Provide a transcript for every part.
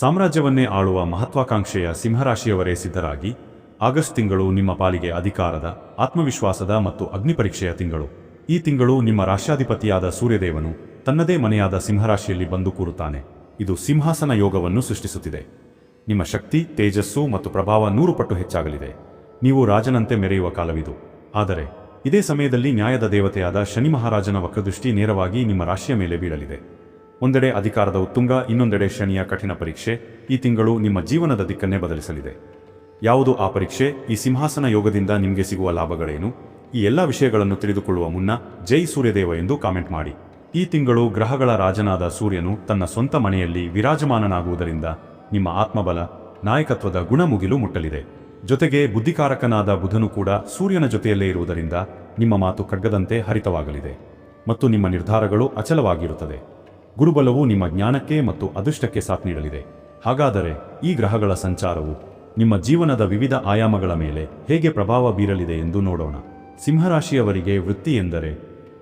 ಸಾಮ್ರಾಜ್ಯವನ್ನೇ ಆಳುವ ಮಹತ್ವಾಕಾಂಕ್ಷೆಯ ಸಿಂಹರಾಶಿಯವರೇ ಸಿದ್ಧರಾಗಿ ಆಗಸ್ಟ್ ತಿಂಗಳು ನಿಮ್ಮ ಪಾಲಿಗೆ ಅಧಿಕಾರದ, ಆತ್ಮವಿಶ್ವಾಸದ ಮತ್ತು ಅಗ್ನಿಪರೀಕ್ಷೆಯ ತಿಂಗಳು. ಈ ತಿಂಗಳು ನಿಮ್ಮ ರಾಶ್ಯಾಧಿಪತಿಯಾದ ಸೂರ್ಯದೇವನು ತನ್ನದೇ ಮನೆಯಾದ ಸಿಂಹರಾಶಿಯಲ್ಲಿ ಬಂದು ಕೂರುತ್ತಾನೆ. ಇದು ಸಿಂಹಾಸನ ಯೋಗವನ್ನು ಸೃಷ್ಟಿಸುತ್ತಿದೆ. ನಿಮ್ಮ ಶಕ್ತಿ, ತೇಜಸ್ಸು ಮತ್ತು ಪ್ರಭಾವ ನೂರು ಪಟ್ಟು ಹೆಚ್ಚಾಗಲಿದೆ. ನೀವು ರಾಜನಂತೆ ಮೆರೆಯುವ ಕಾಲವಿದು. ಆದರೆ, ಇದೇ ಸಮಯದಲ್ಲಿ ನ್ಯಾಯದ ದೇವತೆಯಾದ ಶನಿ ಮಹಾರಾಜನ ವಕ್ರದೃಷ್ಟಿ ನೇರವಾಗಿ ನಿಮ್ಮ ರಾಶಿಯ ಮೇಲೆ ಬೀಳಲಿದೆ. ಒಂದೆಡೆ ಅಧಿಕಾರದ ಉತ್ತುಂಗ, ಇನ್ನೊಂದೆಡೆ ಶನಿಯ ಕಠಿಣ ಪರೀಕ್ಷೆ. ಈ ತಿಂಗಳು ನಿಮ್ಮ ಜೀವನದ ದಿಕ್ಕನ್ನೇ ಬದಲಿಸಲಿದೆ. ಯಾವುದು ಆ ಪರೀಕ್ಷೆ? ಈ ಸಿಂಹಾಸನ ಯೋಗದಿಂದ ನಿಮಗೆ ಸಿಗುವ ಲಾಭಗಳೇನು? ಈ ಎಲ್ಲ ವಿಷಯಗಳನ್ನು ತಿಳಿದುಕೊಳ್ಳುವ ಮುನ್ನ ಜೈ ಸೂರ್ಯದೇವ ಎಂದು ಕಾಮೆಂಟ್ ಮಾಡಿ. ಈ ತಿಂಗಳು ಗ್ರಹಗಳ ರಾಜನಾದ ಸೂರ್ಯನು ತನ್ನ ಸ್ವಂತ ಮನೆಯಲ್ಲಿ ವಿರಾಜಮಾನನಾಗುವುದರಿಂದ ನಿಮ್ಮ ಆತ್ಮಬಲ, ನಾಯಕತ್ವದ ಗುಣ ಮುಗಿಲು ಮುಟ್ಟಲಿದೆ. ಜೊತೆಗೆ ಬುದ್ಧಿಕಾರಕನಾದ ಬುಧನು ಕೂಡ ಸೂರ್ಯನ ಜೊತೆಯಲ್ಲೇ ಇರುವುದರಿಂದ ನಿಮ್ಮ ಮಾತು ಖಡ್ಗದಂತೆ ಹರಿತವಾಗಲಿದೆ. ಮತ್ತು ನಿಮ್ಮ ನಿರ್ಧಾರಗಳು ಅಚಲವಾಗಿರುತ್ತದೆ. ಗುರುಬಲವು ನಿಮ್ಮ ಜ್ಞಾನಕ್ಕೆ ಮತ್ತು ಅದೃಷ್ಟಕ್ಕೆ ಸಾಥ್ ನೀಡಲಿದೆ. ಹಾಗಾದರೆ ಈ ಗ್ರಹಗಳ ಸಂಚಾರವು ನಿಮ್ಮ ಜೀವನದ ವಿವಿಧ ಆಯಾಮಗಳ ಮೇಲೆ ಹೇಗೆ ಪ್ರಭಾವ ಬೀರಲಿದೆ ಎಂದು ನೋಡೋಣ. ಸಿಂಹರಾಶಿಯವರಿಗೆ ವೃತ್ತಿ ಎಂದರೆ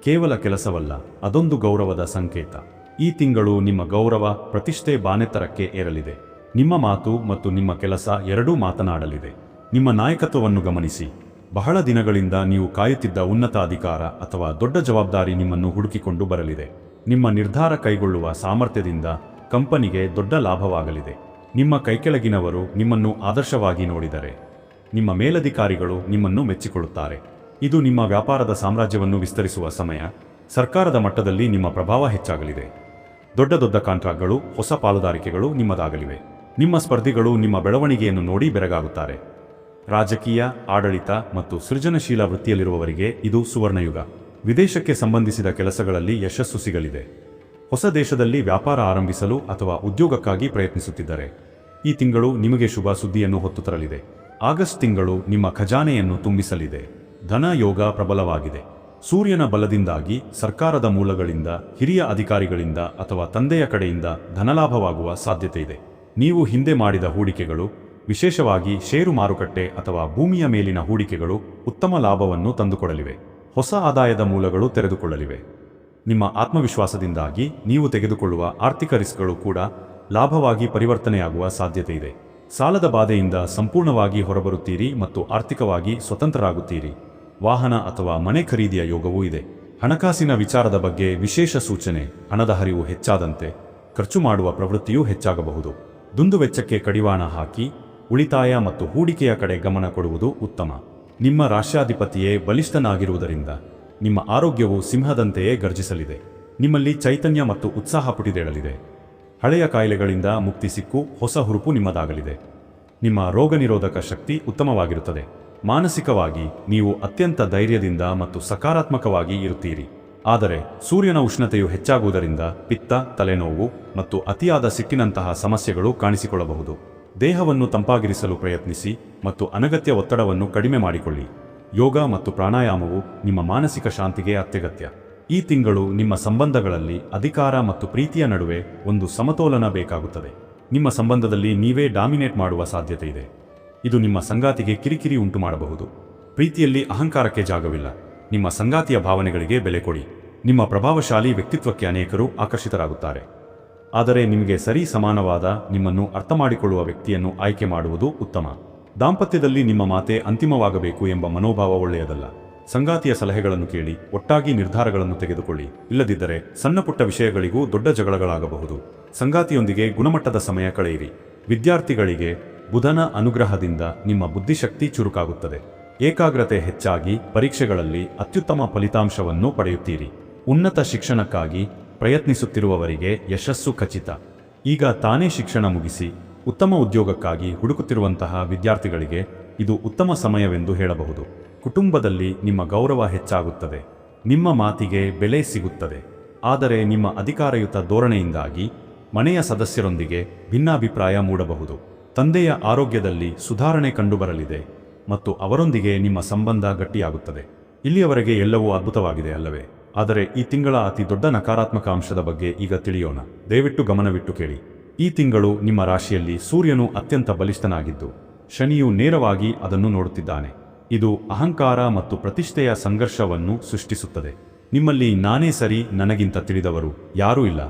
ಕೇವಲ ಕೆಲಸವಲ್ಲ, ಅದೊಂದು ಗೌರವದ ಸಂಕೇತ. ಈ ತಿಂಗಳು ನಿಮ್ಮ ಗೌರವ, ಪ್ರತಿಷ್ಠೆ ಬಾನೆತ್ತರಕ್ಕೆ ಏರಲಿದೆ. ನಿಮ್ಮ ಮಾತು ಮತ್ತು ನಿಮ್ಮ ಕೆಲಸ ಎರಡೂ ಮಾತನಾಡಲಿದೆ. ನಿಮ್ಮ ನಾಯಕತ್ವವನ್ನು ಗಮನಿಸಿ. ಬಹಳ ದಿನಗಳಿಂದ ನೀವು ಕಾಯುತ್ತಿದ್ದ ಉನ್ನತ ಅಧಿಕಾರ ಅಥವಾ ದೊಡ್ಡ ಜವಾಬ್ದಾರಿ ನಿಮ್ಮನ್ನು ಹುಡುಕಿಕೊಂಡು ಬರಲಿದೆ. ನಿಮ್ಮ ನಿರ್ಧಾರ ಕೈಗೊಳ್ಳುವ ಸಾಮರ್ಥ್ಯದಿಂದ ಕಂಪನಿಗೆ ದೊಡ್ಡ ಲಾಭವಾಗಲಿದೆ. ನಿಮ್ಮ ಕೈಕೆಳಗಿನವರು ನಿಮ್ಮನ್ನು ಆದರ್ಶವಾಗಿ ನೋಡಿದರೆ. ನಿಮ್ಮ ಮೇಲಧಿಕಾರಿಗಳು ನಿಮ್ಮನ್ನು ಮೆಚ್ಚಿಕೊಳ್ಳುತ್ತಾರೆ. ಇದು ನಿಮ್ಮ ವ್ಯಾಪಾರದ ಸಾಮ್ರಾಜ್ಯವನ್ನು ವಿಸ್ತರಿಸುವ ಸಮಯ. ಸರ್ಕಾರದ ಮಟ್ಟದಲ್ಲಿ ನಿಮ್ಮ ಪ್ರಭಾವ ಹೆಚ್ಚಾಗಲಿದೆ. ದೊಡ್ಡ ದೊಡ್ಡ ಕಾಂಟ್ರಾಕ್ಟ್ಗಳು, ಹೊಸ ಪಾಲುದಾರಿಕೆಗಳು ನಿಮ್ಮದಾಗಲಿವೆ. ನಿಮ್ಮ ಸ್ಪರ್ಧಿಗಳು ನಿಮ್ಮ ಬೆಳವಣಿಗೆಯನ್ನು ನೋಡಿ ಬೆರಗಾಗುತ್ತಾರೆ. ರಾಜಕೀಯ, ಆಡಳಿತ ಮತ್ತು ಸೃಜನಶೀಲ ವೃತ್ತಿಯಲ್ಲಿರುವವರಿಗೆ ಇದು ಸುವರ್ಣಯುಗ. ವಿದೇಶಕ್ಕೆ ಸಂಬಂಧಿಸಿದ ಕೆಲಸಗಳಲ್ಲಿ ಯಶಸ್ಸು ಸಿಗಲಿದೆ. ಹೊಸ ದೇಶದಲ್ಲಿ ವ್ಯಾಪಾರ ಆರಂಭಿಸಲು ಅಥವಾ ಉದ್ಯೋಗಕ್ಕಾಗಿ ಪ್ರಯತ್ನಿಸುತ್ತಿದ್ದಾರೆ, ಈ ತಿಂಗಳು ನಿಮಗೆ ಶುಭ ಸುದ್ದಿಯನ್ನು ಹೊತ್ತು ತರಲಿದೆ. ಆಗಸ್ಟ್ ತಿಂಗಳು ನಿಮ್ಮ ಖಜಾನೆಯನ್ನು ತುಂಬಿಸಲಿದೆ. ಧನ ಯೋಗ ಪ್ರಬಲವಾಗಿದೆ. ಸೂರ್ಯನ ಬಲದಿಂದಾಗಿ ಸರ್ಕಾರದ ಮೂಲಗಳಿಂದ, ಹಿರಿಯ ಅಧಿಕಾರಿಗಳಿಂದ ಅಥವಾ ತಂದೆಯ ಕಡೆಯಿಂದ ಧನಲಾಭವಾಗುವ ಸಾಧ್ಯತೆ ಇದೆ. ನೀವು ಹಿಂದೆ ಮಾಡಿದ ಹೂಡಿಕೆಗಳು, ವಿಶೇಷವಾಗಿ ಷೇರು ಮಾರುಕಟ್ಟೆ ಅಥವಾ ಭೂಮಿಯ ಮೇಲಿನ ಹೂಡಿಕೆಗಳು ಉತ್ತಮ ಲಾಭವನ್ನು ತಂದುಕೊಡಲಿವೆ. ಹೊಸ ಆದಾಯದ ಮೂಲಗಳು ತೆರೆದುಕೊಳ್ಳಲಿವೆ. ನಿಮ್ಮ ಆತ್ಮವಿಶ್ವಾಸದಿಂದಾಗಿ ನೀವು ತೆಗೆದುಕೊಳ್ಳುವ ಆರ್ಥಿಕ ರಿಸ್ಕ್ಗಳು ಕೂಡ ಲಾಭವಾಗಿ ಪರಿವರ್ತನೆಯಾಗುವ ಸಾಧ್ಯತೆ ಇದೆ. ಸಾಲದ ಬಾಧೆಯಿಂದ ಸಂಪೂರ್ಣವಾಗಿ ಹೊರಬರುತ್ತೀರಿ ಮತ್ತು ಆರ್ಥಿಕವಾಗಿ ಸ್ವತಂತ್ರರಾಗುತ್ತೀರಿ. ವಾಹನ ಅಥವಾ ಮನೆ ಖರೀದಿಯ ಯೋಗವೂ ಇದೆ. ಹಣಕಾಸಿನ ವಿಚಾರದ ಬಗ್ಗೆ ವಿಶೇಷ ಸೂಚನೆ, ಹಣದ ಹರಿವು ಹೆಚ್ಚಾದಂತೆ ಖರ್ಚು ಮಾಡುವ ಪ್ರವೃತ್ತಿಯೂ ಹೆಚ್ಚಾಗಬಹುದು. ದುಂದುವೆಚ್ಚಕ್ಕೆ ಕಡಿವಾಣ ಹಾಕಿ, ಉಳಿತಾಯ ಮತ್ತು ಹೂಡಿಕೆಯ ಕಡೆ ಗಮನ ಕೊಡುವುದು ಉತ್ತಮ. ನಿಮ್ಮ ರಾಷ್ಟ್ರಾಧಿಪತಿಯೇ ಬಲಿಷ್ಠನಾಗಿರುವುದರಿಂದ ನಿಮ್ಮ ಆರೋಗ್ಯವು ಸಿಂಹದಂತೆಯೇ ಗರ್ಜಿಸಲಿದೆ. ನಿಮ್ಮಲ್ಲಿ ಚೈತನ್ಯ ಮತ್ತು ಉತ್ಸಾಹ ಪುಟಿದೇಳಲಿದೆ. ಹಳೆಯ ಕಾಯಿಲೆಗಳಿಂದ ಮುಕ್ತಿ ಸಿಕ್ಕು, ಹೊಸ ಹುರುಪು ನಿಮ್ಮದಾಗಲಿದೆ. ನಿಮ್ಮ ರೋಗನಿರೋಧಕ ಶಕ್ತಿ ಉತ್ತಮವಾಗಿರುತ್ತದೆ. ಮಾನಸಿಕವಾಗಿ ನೀವು ಅತ್ಯಂತ ಧೈರ್ಯದಿಂದ ಮತ್ತು ಸಕಾರಾತ್ಮಕವಾಗಿ ಇರುತ್ತೀರಿ. ಆದರೆ ಸೂರ್ಯನ ಉಷ್ಣತೆಯು ಹೆಚ್ಚಾಗುವುದರಿಂದ ಪಿತ್ತ, ತಲೆನೋವು ಮತ್ತು ಅತಿಯಾದ ಸಿಟ್ಟಿನಂತಹ ಸಮಸ್ಯೆಗಳು ಕಾಣಿಸಿಕೊಳ್ಳಬಹುದು. ದೇಹವನ್ನು ತಂಪಾಗಿರಿಸಲು ಪ್ರಯತ್ನಿಸಿ ಮತ್ತು ಅನಗತ್ಯ ಒತ್ತಡವನ್ನು ಕಡಿಮೆ ಮಾಡಿಕೊಳ್ಳಿ. ಯೋಗ ಮತ್ತು ಪ್ರಾಣಾಯಾಮವು ನಿಮ್ಮ ಮಾನಸಿಕ ಶಾಂತಿಗೆ ಅತ್ಯಗತ್ಯ. ಈ ತಿಂಗಳು ನಿಮ್ಮ ಸಂಬಂಧಗಳಲ್ಲಿ ಅಧಿಕಾರ ಮತ್ತು ಪ್ರೀತಿಯ ನಡುವೆ ಒಂದು ಸಮತೋಲನ ಬೇಕಾಗುತ್ತದೆ. ನಿಮ್ಮ ಸಂಬಂಧದಲ್ಲಿ ನೀವೇ ಡಾಮಿನೇಟ್ ಮಾಡುವ ಸಾಧ್ಯತೆ ಇದೆ ಇದು ನಿಮ್ಮ ಸಂಗಾತಿಗೆ ಕಿರಿಕಿರಿ ಉಂಟು ಮಾಡಬಹುದು ಪ್ರೀತಿಯಲ್ಲಿ ಅಹಂಕಾರಕ್ಕೆ ಜಾಗವಿಲ್ಲ. ನಿಮ್ಮ ಸಂಗಾತಿಯ ಭಾವನೆಗಳಿಗೆ ಬೆಲೆ ಕೊಡಿ. ನಿಮ್ಮ ಪ್ರಭಾವಶಾಲಿ ವ್ಯಕ್ತಿತ್ವಕ್ಕೆ ಅನೇಕರು ಆಕರ್ಷಿತರಾಗುತ್ತಾರೆ. ಆದರೆ ನಿಮಗೆ ಸರಿ ಸಮಾನವಾದ ನಿಮ್ಮನ್ನು ಅರ್ಥ ಮಾಡಿಕೊಳ್ಳುವ ವ್ಯಕ್ತಿಯನ್ನು ಆಯ್ಕೆ ಮಾಡುವುದು ಉತ್ತಮ. ದಾಂಪತ್ಯದಲ್ಲಿ ನಿಮ್ಮ ಮಾತೆ ಅಂತಿಮವಾಗಬೇಕು ಎಂಬ ಮನೋಭಾವ ಒಳ್ಳೆಯದಲ್ಲ. ಸಂಗಾತಿಯ ಸಲಹೆಗಳನ್ನು ಕೇಳಿ, ಒಟ್ಟಾಗಿ ನಿರ್ಧಾರಗಳನ್ನು ತೆಗೆದುಕೊಳ್ಳಿ. ಇಲ್ಲದಿದ್ದರೆ ಸಣ್ಣಪುಟ್ಟ ವಿಷಯಗಳಿಗೂ ದೊಡ್ಡ ಜಗಳಗಳಾಗಬಹುದು. ಸಂಗಾತಿಯೊಂದಿಗೆ ಗುಣಮಟ್ಟದ ಸಮಯ ಕಳೆಯಿರಿ. ವಿದ್ಯಾರ್ಥಿಗಳಿಗೆ ಬುಧನ ಅನುಗ್ರಹದಿಂದ ನಿಮ್ಮ ಬುದ್ಧಿಶಕ್ತಿ ಚುರುಕಾಗುತ್ತದೆ. ಏಕಾಗ್ರತೆ ಹೆಚ್ಚಾಗಿ ಪರೀಕ್ಷೆಗಳಲ್ಲಿ ಅತ್ಯುತ್ತಮ ಫಲಿತಾಂಶವನ್ನು ಪಡೆಯುತ್ತೀರಿ. ಉನ್ನತ ಶಿಕ್ಷಣಕ್ಕಾಗಿ ಪ್ರಯತ್ನಿಸುತ್ತಿರುವವರಿಗೆ ಯಶಸ್ಸು ಖಚಿತ. ಈಗ ತಾನೇ ಶಿಕ್ಷಣ ಮುಗಿಸಿ ಉತ್ತಮ ಉದ್ಯೋಗಕ್ಕಾಗಿ ಹುಡುಕುತ್ತಿರುವಂತಹ ವಿದ್ಯಾರ್ಥಿಗಳಿಗೆ ಇದು ಉತ್ತಮ ಸಮಯವೆಂದು ಹೇಳಬಹುದು. ಕುಟುಂಬದಲ್ಲಿ ನಿಮ್ಮ ಗೌರವ ಹೆಚ್ಚಾಗುತ್ತದೆ. ನಿಮ್ಮ ಮಾತಿಗೆ ಬೆಲೆ ಸಿಗುತ್ತದೆ. ಆದರೆ ನಿಮ್ಮ ಅಧಿಕಾರಯುತ ಧೋರಣೆಯಿಂದಾಗಿ ಮನೆಯ ಸದಸ್ಯರೊಂದಿಗೆ ಭಿನ್ನಾಭಿಪ್ರಾಯ ಮೂಡಬಹುದು. ತಂದೆಯ ಆರೋಗ್ಯದಲ್ಲಿ ಸುಧಾರಣೆ ಕಂಡುಬರಲಿದೆ ಮತ್ತು ಅವರೊಂದಿಗೆ ನಿಮ್ಮ ಸಂಬಂಧ ಗಟ್ಟಿಯಾಗುತ್ತದೆ. ಇಲ್ಲಿಯವರೆಗೆ ಎಲ್ಲವೂ ಅದ್ಭುತವಾಗಿದೆ ಅಲ್ಲವೇ? ಆದರೆ ಈ ತಿಂಗಳ ಅತಿ ದೊಡ್ಡ ನಕಾರಾತ್ಮಕ ಅಂಶದ ಬಗ್ಗೆ ಈಗ ತಿಳಿಯೋಣ. ದಯವಿಟ್ಟು ಗಮನವಿಟ್ಟು ಕೇಳಿ. ಈ ತಿಂಗಳು ನಿಮ್ಮ ರಾಶಿಯಲ್ಲಿ ಸೂರ್ಯನು ಅತ್ಯಂತ ಬಲಿಷ್ಠನಾಗಿದ್ದು, ಶನಿಯು ನೇರವಾಗಿ ಅದನ್ನು ನೋಡುತ್ತಿದ್ದಾನೆ. ಇದು ಅಹಂಕಾರ ಮತ್ತು ಪ್ರತಿಷ್ಠೆಯ ಸಂಘರ್ಷವನ್ನು ಸೃಷ್ಟಿಸುತ್ತದೆ. ನಿಮ್ಮಲ್ಲಿ ನಾನೇ ಸರಿ, ನನಗಿಂತ ತಿಳಿದವರು ಯಾರೂ ಇಲ್ಲ.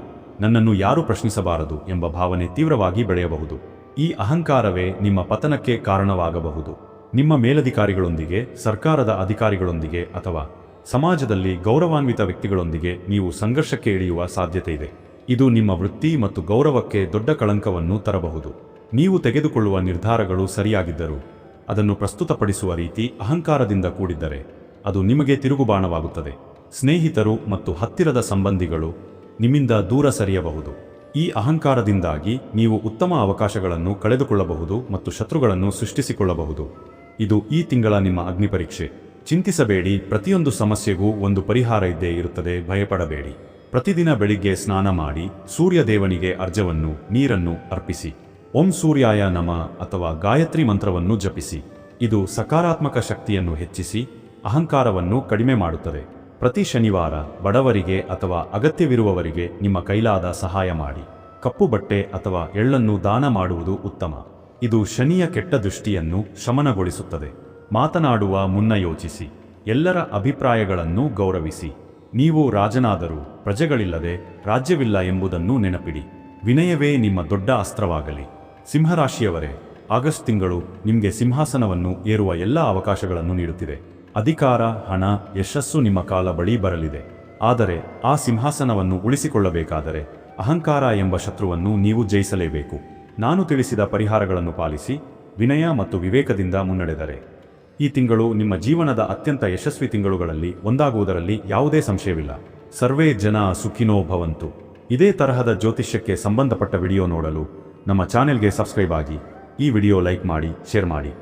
ನನ್ನನ್ನು ಯಾರೂ ಪ್ರಶ್ನಿಸಬಾರದು ಎಂಬ ಭಾವನೆ ತೀವ್ರವಾಗಿ ಬೆಳೆಯಬಹುದು. ಈ ಅಹಂಕಾರವೇ ನಿಮ್ಮ ಪತನಕ್ಕೆ ಕಾರಣವಾಗಬಹುದು. ನಿಮ್ಮ ಮೇಲಧಿಕಾರಿಗಳೊಂದಿಗೆ, ಸರ್ಕಾರದ ಅಧಿಕಾರಿಗಳೊಂದಿಗೆ ಅಥವಾ ಸಮಾಜದಲ್ಲಿ ಗೌರವಾನ್ವಿತ ವ್ಯಕ್ತಿಗಳೊಂದಿಗೆ ನೀವು ಸಂಘರ್ಷಕ್ಕೆ ಇಳಿಯುವ ಸಾಧ್ಯತೆ ಇದೆ. ಇದು ನಿಮ್ಮ ವೃತ್ತಿ ಮತ್ತು ಗೌರವಕ್ಕೆ ದೊಡ್ಡ ಕಳಂಕವನ್ನು ತರಬಹುದು. ನೀವು ತೆಗೆದುಕೊಳ್ಳುವ ನಿರ್ಧಾರಗಳು ಸರಿಯಾಗಿದ್ದರೂ, ಅದನ್ನು ಪ್ರಸ್ತುತಪಡಿಸುವ ರೀತಿ ಅಹಂಕಾರದಿಂದ ಕೂಡಿದ್ದರೆ, ಅದು ನಿಮಗೆ ತಿರುಗುಬಾಣವಾಗುತ್ತದೆ. ಸ್ನೇಹಿತರು ಮತ್ತು ಹತ್ತಿರದ ಸಂಬಂಧಿಗಳು ನಿಮ್ಮಿಂದ ದೂರ ಸರಿಯಬಹುದು. ಈ ಅಹಂಕಾರದಿಂದಾಗಿ ನೀವು ಉತ್ತಮ ಅವಕಾಶಗಳನ್ನು ಕಳೆದುಕೊಳ್ಳಬಹುದು ಮತ್ತು ಶತ್ರುಗಳನ್ನು ಸೃಷ್ಟಿಸಿಕೊಳ್ಳಬಹುದು. ಇದು ಈ ತಿಂಗಳ ನಿಮ್ಮ ಅಗ್ನಿ ಪರೀಕ್ಷೆ ಚಿಂತಿಸಬೇಡಿ, ಪ್ರತಿಯೊಂದು ಸಮಸ್ಯೆಗೂ ಒಂದು ಪರಿಹಾರ ಇದ್ದೇ ಇರುತ್ತದೆ, ಭಯಪಡಬೇಡಿ. ಪ್ರತಿದಿನ ಬೆಳಿಗ್ಗೆ ಸ್ನಾನ ಮಾಡಿ ಸೂರ್ಯ ದೇವನಿಗೆ ಅರ್ಜವನ್ನು, ನೀರನ್ನು ಅರ್ಪಿಸಿ. ಓಂ ಸೂರ್ಯಾಯ ನಮ ಅಥವಾ ಗಾಯತ್ರಿ ಮಂತ್ರವನ್ನು ಜಪಿಸಿ. ಇದು ಸಕಾರಾತ್ಮಕ ಶಕ್ತಿಯನ್ನು ಹೆಚ್ಚಿಸಿ, ಅಹಂಕಾರವನ್ನು ಕಡಿಮೆ ಮಾಡುತ್ತದೆ. ಪ್ರತಿ ಶನಿವಾರ ಬಡವರಿಗೆ ಅಥವಾ ಅಗತ್ಯವಿರುವವರಿಗೆ ನಿಮ್ಮ ಕೈಲಾದ ಸಹಾಯ ಮಾಡಿ. ಕಪ್ಪು ಬಟ್ಟೆ ಅಥವಾ ಎಳ್ಳನ್ನು ದಾನ ಮಾಡುವುದು ಉತ್ತಮ. ಇದು ಶನಿಯ ಕೆಟ್ಟ ದೃಷ್ಟಿಯನ್ನು ಶಮನಗೊಳಿಸುತ್ತದೆ. ಮಾತನಾಡುವ ಮುನ್ನ ಯೋಚಿಸಿ. ಎಲ್ಲರ ಅಭಿಪ್ರಾಯಗಳನ್ನು ಗೌರವಿಸಿ. ನೀವು ರಾಜನಾದರೂ ಪ್ರಜೆಗಳಿಲ್ಲದೆ ರಾಜ್ಯವಿಲ್ಲ ಎಂಬುದನ್ನು ನೆನಪಿಡಿ. ವಿನಯವೇ ನಿಮ್ಮ ದೊಡ್ಡ ಅಸ್ತ್ರವಾಗಲಿ. ಸಿಂಹರಾಶಿಯವರೇ, ಆಗಸ್ಟ್ ತಿಂಗಳು ನಿಮಗೆ ಸಿಂಹಾಸನವನ್ನು ಏರುವ ಎಲ್ಲ ಅವಕಾಶಗಳನ್ನು ನೀಡುತ್ತಿದೆ. ಅಧಿಕಾರ, ಹಣ, ಯಶಸ್ಸು ನಿಮ್ಮ ಕಾಲ ಬಳಿ ಬರಲಿದೆ. ಆದರೆ ಆ ಸಿಂಹಾಸನವನ್ನು ಉಳಿಸಿಕೊಳ್ಳಬೇಕಾದರೆ ಅಹಂಕಾರ ಎಂಬ ಶತ್ರುವನ್ನು ನೀವು ಜಯಿಸಲೇಬೇಕು. ನಾನು ತಿಳಿಸಿದ ಪರಿಹಾರಗಳನ್ನು ಪಾಲಿಸಿ, ವಿನಯ ಮತ್ತು ವಿವೇಕದಿಂದ ಮುನ್ನಡೆದರೆ. ಈ ತಿಂಗಳು ನಿಮ್ಮ ಜೀವನದ ಅತ್ಯಂತ ಯಶಸ್ವಿ ತಿಂಗಳುಗಳಲ್ಲಿ ಒಂದಾಗುವುದರಲ್ಲಿ ಯಾವುದೇ ಸಂಶಯವಿಲ್ಲ. ಸರ್ವೇ ಜನ ಸುಖಿನೋ ಭವಂತು. ಇದೇ ತರಹದ ಜ್ಯೋತಿಷ್ಯಕ್ಕೆ ಸಂಬಂಧಪಟ್ಟ ವಿಡಿಯೋ ನೋಡಲು ನಮ್ಮ ಚಾನೆಲ್ಗೆ ಸಬ್ಸ್ಕ್ರೈಬ್ ಆಗಿ ಈ ವಿಡಿಯೋ ಲೈಕ್ ಮಾಡಿ, ಶೇರ್ ಮಾಡಿ.